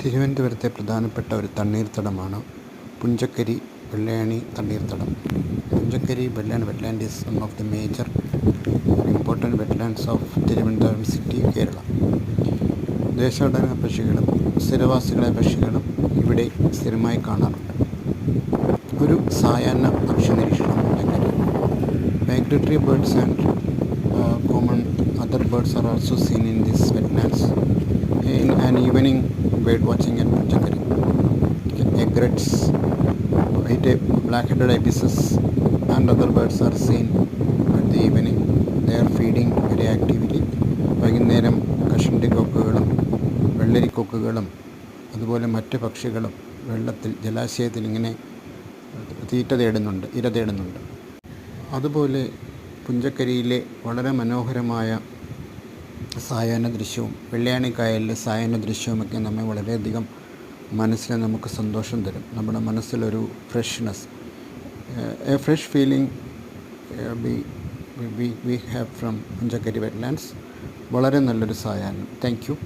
തിരുവനന്തപുരത്തെ പ്രധാനപ്പെട്ട ഒരു തണ്ണീർത്തടമാണ് Punchakkari Vellayani തണ്ണീർത്തടം. Punchakkari Vellayani wetland is one of the major important wetlands of Thiruvananthapuram city Kerala. ദേശാടന പക്ഷികളും സ്ഥിരവാസികളെ പക്ഷികളും ഇവിടെ സ്ഥിരമായി കാണാറുണ്ട്. ഒരു സായാഹ്ന പക്ഷി നിരീക്ഷണം Punchakkari migratory birds and common other birds are also seen in this an bird watching and Punchakkari egrets white black head ibises and other birds are seen at the evening they are feeding very actively വൈകുന്നേരം കഷണ്ടി കൊക്കുകളും വെള്ളരി കൊക്കുകളും അതുപോലെ മറ്റ് പക്ഷികളും വെള്ളത്തിൽ ജലാശയത്തിൽ ഇങ്ങനെ തീറ്റ തേടുന്നുണ്ട് ഇര തേടുന്നുണ്ട്. അതുപോലെ പുഞ്ചക്കരിയിലെ വളരെ മനോഹരമായ സായാഹ്ന ദൃശ്യവും വെള്ളയാണി കായലിലെ സായാഹ്ന ദൃശ്യവുമൊക്കെ നമ്മെ വളരെയധികം മനസ്സിന് നമുക്ക് സന്തോഷം തരും. നമ്മുടെ മനസ്സിലൊരു freshness a fresh feeling we we have from Punchakkari wetlands വളരെ നല്ലൊരു സായാഹ്നം. Thank you